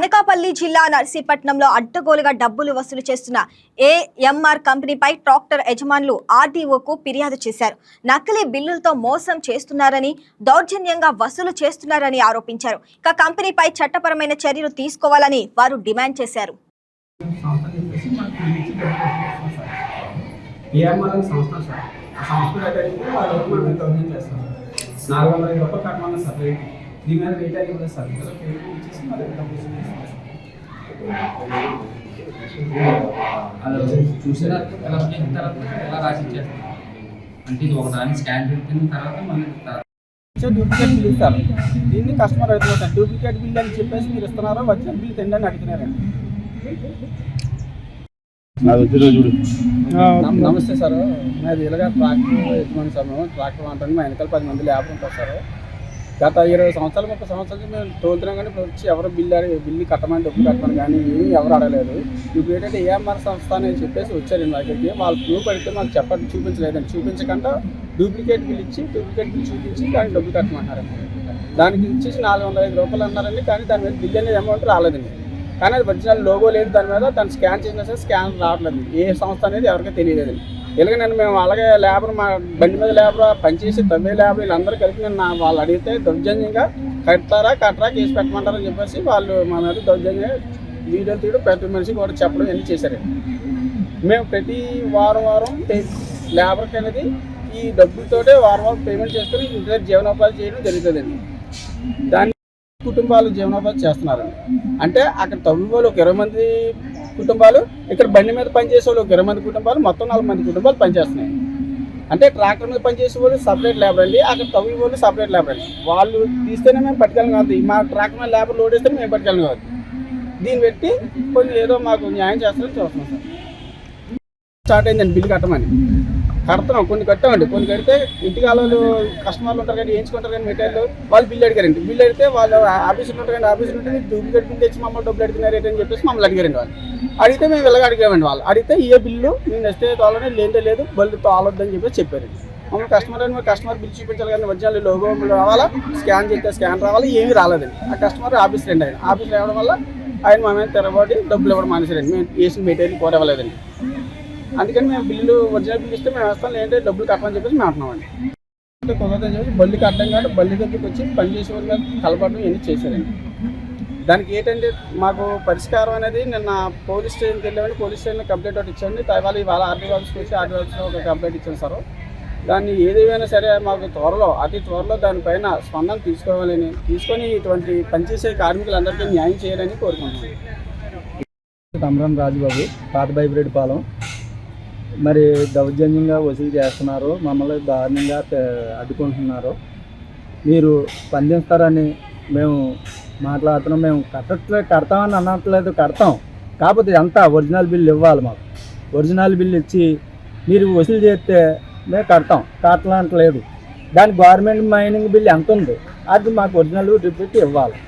అనకాపల్లి జిల్లా నర్సీపట్నంలో అడ్డగోలుగా డబ్బులు వసూలు చేస్తున్న ఏఎంఆర్ కంపెనీపై ట్రాక్టర్ యజమానులు ఆర్డీఓకు ఫిర్యాదు చేశారు. నకిలీ బిల్లులతో మోసం చేస్తున్నారని దౌర్జన్యంగా వసూలు చేస్తున్నారని ఆరోపించారు. ఇక కంపెనీపై చట్టపరమైన చర్యలు తీసుకోవాలని వారు డిమాండ్ చేశారు. నాలుగు వందల ఐదు రూపాయలు కట్టమన్న సపరేట్. రేట్ దీని మీద రేట్ అనేది ఇవ్వలేదు సార్ ఇచ్చేసి డబ్బులు ఎలా చేసిన తర్వాత ఎలా అంటే ఇది ఒకదాన్ని స్కాన్ పెట్టిన తర్వాత మళ్ళీ డూప్లికేట్ బిల్ ఇస్తారు దీన్ని కస్టమర్ అడుగుతున్నారు సార్ డూప్లికేట్ బిల్ అని చెప్పేసి మీరు ఇస్తున్నారో వచ్చిన బిల్ తిండి అని అడుగుతున్నారండి నమస్తే సార్ నాది ఇలాగ ట్రాక్టర్ యజమాని సార్ మేము ట్రాక్టర్ అంటాను మా వెనకాల పది మంది లేబర్ ఉంటారు సార్ గత ఇరవై సంవత్సరాలు ముప్పై సంవత్సరాలు మేము తోలుతున్నాం కానీ ఇప్పుడు వచ్చి ఎవరు బిల్లు బిల్లు కట్టమని డబ్బులు కట్టమని కానీ ఏమీ ఎవరు అడగలేదు. ఇప్పుడు ఏంటంటే ఏఎంఆర్ సంస్థ అని చెప్పేసి వచ్చారు మా దగ్గరికి వాళ్ళు ప్రూఫ్ అడిగితే మాకు చెప్పండి చూపించలేదండి. చూపించకుండా డూప్లికేట్ బిల్ ఇచ్చి డూప్లికేట్ బిల్ చూపించి దానికి డబ్బులు కట్టమంటారండి దానికి ఇచ్చేసి నాలుగు వందల ఐదు రూపాయలు అన్నారండి కానీ దాని మీద బిల్ అనేది అమౌంట్ రాలేదండి. కానీ అది ఒరిజినల్ లోగో లేదు దాని మీద దాన్ని స్కాన్ చేసినా సరే స్కాన్ రావట్లేదు. ఏ సంస్థ అనేది ఎవరికీ తెలియలేదండి. ఇలాగ నేను మేము అలాగే లేబర్ మా బండి మీద లేబర్ పనిచేసి తొమ్మిది లేబర్ వీళ్ళందరూ కలిపి నేను నా- వాళ్ళు అడిగితే దౌర్జన్యంగా కడతారా కట్టరా కేసు పెట్టమంటారని చెప్పేసి వాళ్ళు మా మీద దౌర్జన్యంగా వీడియో తీయడం ప్రతి మనిషి కూడా చెప్పడం ఇవన్నీ చేశారండి మేము ప్రతి వారం వారం లేబర్కి అనేది ఈ డబ్బులతోటే వారం వారం పేమెంట్ చేసుకొని ఇంటి దగ్గర జీవనోపాధి చేయడం జరుగుతుందండి. దాన్ని కుటుంబాలు జీవనోపాధి చేస్తున్నారండి అంటే అక్కడ తవ్వి వాళ్ళు ఒక ఇరవై మంది కుటుంబాలు ఇక్కడ బండి మీద పనిచేసే వాళ్ళు ఒక ఇరవై మంది కుటుంబాలు మొత్తం నలభై మంది కుటుంబాలు పనిచేస్తున్నాయి. అంటే ట్రాక్టర్ మీద పనిచేసే వాళ్ళు సపరేట్ లేబర్ అండి అక్కడ తవ్వి వాళ్ళు సపరేట్ లేబర్ అండి వాళ్ళు తీస్తేనే మేము పట్టుకెళ్ళం కాదు. మా ట్రాక్టర్ మీద లేబర్ లోడ్ వేస్తే మేము పట్టుకెళ్ళం కాదు. దీన్ని పెట్టి కొన్ని ఏదో మాకు న్యాయం చేస్తారని చూస్తున్నాం సార్. స్టార్ట్ అయిందండి బిల్లు కట్టమని. కడుతున్నాం కొన్ని కట్టామండి. కొన్ని కడితే ఇంటికి వాళ్ళు కస్టమర్లు ఉంటారు కానీ వేయించుకుంటారు కానీ మెటీరియల్ వాళ్ళు బిల్లు అడిగారండి. బిల్లు అడిగితే వాళ్ళు ఆఫీసులు ఉంటారు కానీ ఆఫీసులు ఉంటే డూప్లికేట్ బిల్లు తెచ్చి మమ్మల్ని డబ్బులు అడిగినారు ఏంటి అని చెప్పేసి మమ్మల్ని అడిగారండి వాళ్ళు. అడిగితే మేము ఇలాగ అడిగామండి వాళ్ళు. అడిగితే ఏ బిల్లు మేము నెక్స్ట్ డే తోలనే లేదే లేదు బల్లు తోలొద్దని చెప్పి చెప్పారండి మమ్మల్ని కస్టమర్ అని కస్టమర్ బిల్ చూపించాలి కానీ ఒరిజినల్ లోగో రావాలా? స్కాన్ చేస్తే స్కాన్ రావాలి? ఏమీ రాలేదండి. ఆ కస్టమర్ ఆఫీస్ రండి ఆయన. ఆఫీస్ రావడం వల్ల ఆయన మా మీద తిరగబడి డబ్బులు ఇవ్వడం మానేసారండి మేము వేసిన మెటీరియల్ కూడా ఇవ్వలేదండి అందుకని మేము బిల్లు ఒరిజినల్ బిల్ ఇస్తే మేము వేస్తాం లేదంటే డబ్బులు కట్టమని చెప్పేసి మేము అంటున్నామండి. కుదరదని చెప్పి బల్లి కట్టడం కాబట్టి బల్లి దగ్గరికి వచ్చి పనిచేసే వాళ్ళు కలపడం ఇవన్నీ చేశారండి. దానికి ఏంటంటే మాకు పరిష్కారం అనేది నిన్న పోలీస్ స్టేషన్కి వెళ్ళామని పోలీస్ స్టేషన్ కంప్లైంట్ ఒకటి ఇచ్చామండి తర్వాత ఇవాళ ఆర్డీ ఆఫీస్కి వచ్చి ఆర్డీ ఆఫీస్లో ఒక కంప్లైంట్ ఇచ్చాను సార్. దాన్ని ఏదేమైనా సరే మాకు త్వరలో అతి త్వరలో దానిపైన స్పందన తీసుకోవాలని తీసుకొని ఇటువంటి పనిచేసే కార్మికులందరికీ న్యాయం చేయాలని కోరుకుంటున్నాను తమరం రాజుబాబు పాత బైబ్రేడ్ పాలెం మరి దౌర్జన్యంగా వసూలు చేస్తున్నారు మమ్మల్ని దారుణంగా అడ్డుకుంటున్నారు. మీరు స్పందిస్తారని మేము మాట్లాడుతున్నాం మేము కట్టట్లేదు కడతామని అనట్లేదు కడతాం. కాకపోతే ఎంత ఒరిజినల్ బిల్ ఇవ్వాలి మాకు. ఒరిజినల్ బిల్ ఇచ్చి మీరు వసూలు చేస్తే మేము కడతాం. కట్టలేదు దాని గవర్నమెంట్ మైనింగ్ బిల్ ఎంత ఉంది అది మాకు ఒరిజినల్ రిపీట్ ఇవ్వాలి.